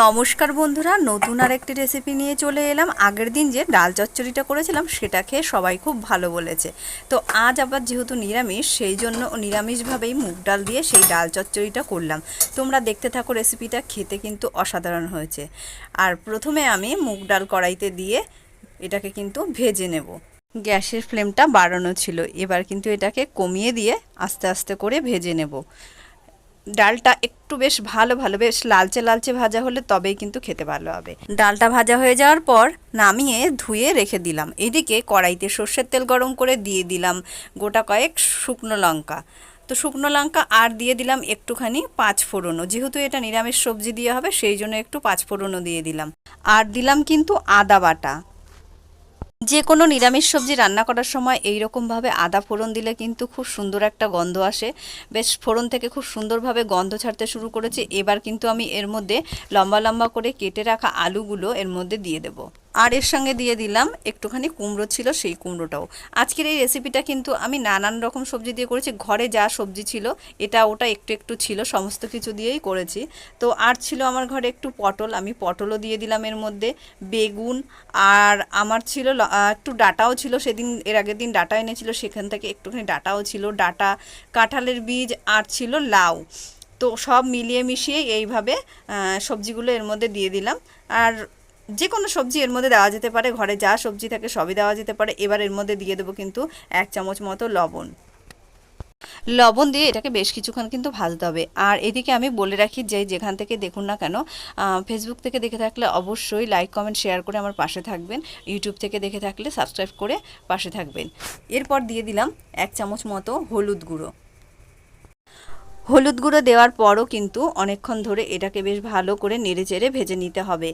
নমস্কার বন্ধুরা, নতুন আর একটি রেসিপি নিয়ে চলে এলাম। আগের দিন যে ডাল চচ্চড়িটা করেছিলাম, সেটা খেয়ে সবাই খুব ভালো বলেছে। তো আজ আবার যেহেতু নিরামিষ, সেই জন্য নিরামিষভাবেই মুগ ডাল দিয়ে সেই ডাল চচ্চড়িটা করলাম। তোমরা দেখতে থাকো রেসিপিটা খেতে কিন্তু অসাধারণ হয়েছে। আর প্রথমে আমি মুগ ডাল কড়াইতে দিয়ে এটাকে কিন্তু ভেজে নেব। গ্যাসের ফ্লেমটা বাড়ানো ছিল। এবার কিন্তু এটাকে কমিয়ে দিয়ে আস্তে আস্তে করে ভেজে নেব। ডালটা একটু বেশ ভালো ভালো, বেশ লালচে লালচে ভাজা হলে তবেই কিন্তু খেতে ভালো হবে। ডালটা ভাজা হয়ে যাওয়ার পর নামিয়ে ধুয়ে রেখে দিলাম। এদিকে কড়াইতে সর্ষের তেল গরম করে দিয়ে দিলাম গোটা কয়েক শুকনো লঙ্কা। তো শুকনো লঙ্কা আর দিয়ে দিলাম একটুখানি পাঁচ ফোড়নও। যেহেতু এটা নিরামিষ সবজি দিয়ে হবে, সেই জন্য একটু পাঁচ ফোড়নও দিয়ে দিলাম। আর দিলাম কিন্তু আদা বাটা। যে কোনো নিরামিষ সবজি রান্না করার সময় এই রকমভাবে আদা ফোড়ন দিলে কিন্তু খুব সুন্দর একটা গন্ধ আসে। বেশ ফোড়ন থেকে খুব সুন্দরভাবে গন্ধ ছাড়তে শুরু করেছে। এবার কিন্তু আমি এর মধ্যে লম্বা লম্বা করে কেটে রাখা আলুগুলো এর মধ্যে দিয়ে দেবো। আর এর সঙ্গে দিয়ে দিলাম একটুখানি কুমড়ো ছিল সেই কুমড়োটাও। আজকের এই রেসিপিটা কিন্তু আমি নানান রকম সবজি দিয়ে করেছি, ঘরে যা সবজি ছিল, এটা ওটা একটু একটু ছিল, সমস্ত কিছু দিয়েই করেছি। তো আর ছিল আমার ঘরে একটু পটল, আমি পটলও দিয়ে দিলাম এর মধ্যে, বেগুন আর আমার ছিল একটু ডাটাও ছিল, সেদিন এর আগের দিন ডাটা এনেছিল, সেখান থেকে একটুখানি ডাটাও ছিল, ডাটা, কাঁঠালের বীজ আর ছিল লাউ। তো সব মিলিয়ে মিশিয়ে এইভাবে সবজিগুলো এর মধ্যে দিয়ে দিলাম। আর যে কোনো সবজি এর মধ্যে দেওয়া যেতে পারে, ঘরে যা সবজি থাকে সবই দেওয়া যেতে পারে। এবার এর মধ্যে দিয়ে দেবো কিন্তু এক চামচ মতো লবণ। লবণ দিয়ে এটাকে বেশ কিছুক্ষণ কিন্তু ভাজতে হবে। আর এদিকে আমি বলে রাখি যে যেখান থেকে দেখুন না কেন ফেসবুক থেকে দেখে থাকলে অবশ্যই লাইক কমেন্ট শেয়ার করে আমার পাশে থাকবেন। ইউটিউব থেকে দেখে থাকলে সাবস্ক্রাইব করে পাশে থাকবেন। এরপর দিয়ে দিলাম এক চামচ মতো হলুদ গুঁড়ো। হলুদ গুঁড়ো দেওয়ার পরও কিন্তু অনেকক্ষণ ধরে এটাকে বেশ ভালো করে নেড়ে চেড়ে ভেজে নিতে হবে।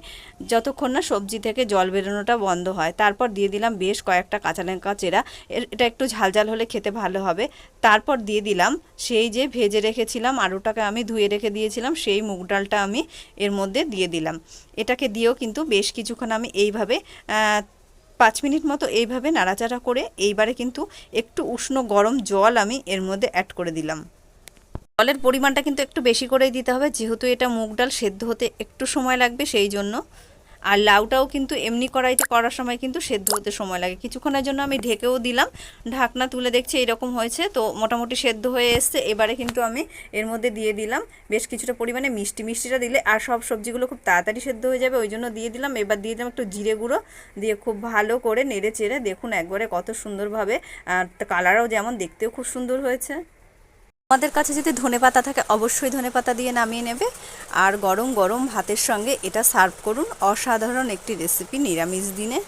যতক্ষণ না সবজি থেকে জল বেরোনোটা বন্ধ হয়, তারপর দিয়ে দিলাম বেশ কয়েকটা কাঁচা লঙ্কা চেরা। এটা একটু ঝালঝাল হলে খেতে ভালো হবে। তারপর দিয়ে দিলাম সেই যে ভেজে রেখেছিলাম আলুটাকে আমি ধুয়ে রেখে দিয়েছিলাম, সেই মুগ ডালটা আমি এর মধ্যে দিয়ে দিলাম। এটাকে দিয়েও কিন্তু বেশ কিছুক্ষণ আমি এইভাবে পাঁচ মিনিট মতো এইভাবে নাড়াচাড়া করে এইবারে কিন্তু একটু উষ্ণ গরম জল আমি এর মধ্যে অ্যাড করে দিলাম। জলের পরিমাণটা কিন্তু একটু বেশি করেই দিতে হবে। যেহেতু এটা মুগ ডাল সেদ্ধ হতে একটু সময় লাগবে সেই জন্য। আর লাউটাও কিন্তু এমনি কড়াইতে করার সময় কিন্তু সেদ্ধ হতে সময় লাগে। কিছুক্ষণের জন্য আমি ঢেকেও দিলাম। ঢাকনা তুলে দেখছি এরকম হয়েছে। তো মোটামুটি সেদ্ধ হয়ে এসছে। এবারে কিন্তু আমি এর মধ্যে দিয়ে দিলাম। বেশ কিছুটা পরিমাণে মিষ্টি মিষ্টিটা দিলে আর সব সবজিগুলো খুব তাড়াতাড়ি সেদ্ধ হয়ে যাবে, ওই জন্য দিয়ে দিলাম। এবার দিয়ে দিলাম একটু জিরে গুঁড়ো দিয়ে খুব ভালো করে নেড়ে চেড়ে দেখুন একবারে কত সুন্দরভাবে। কালারও যেমন দেখতেও খুব সুন্দর হয়েছে। আমাদের কাছে যদি ধনে পাতা থাকে, অবশ্যই ধনে পাতা দিয়ে নামিয়ে নেবে। আর গরম গরম ভাতের সঙ্গে এটা সার্ভ করুন। অসাধারণ একটি রেসিপি নিরামিষ দিনে।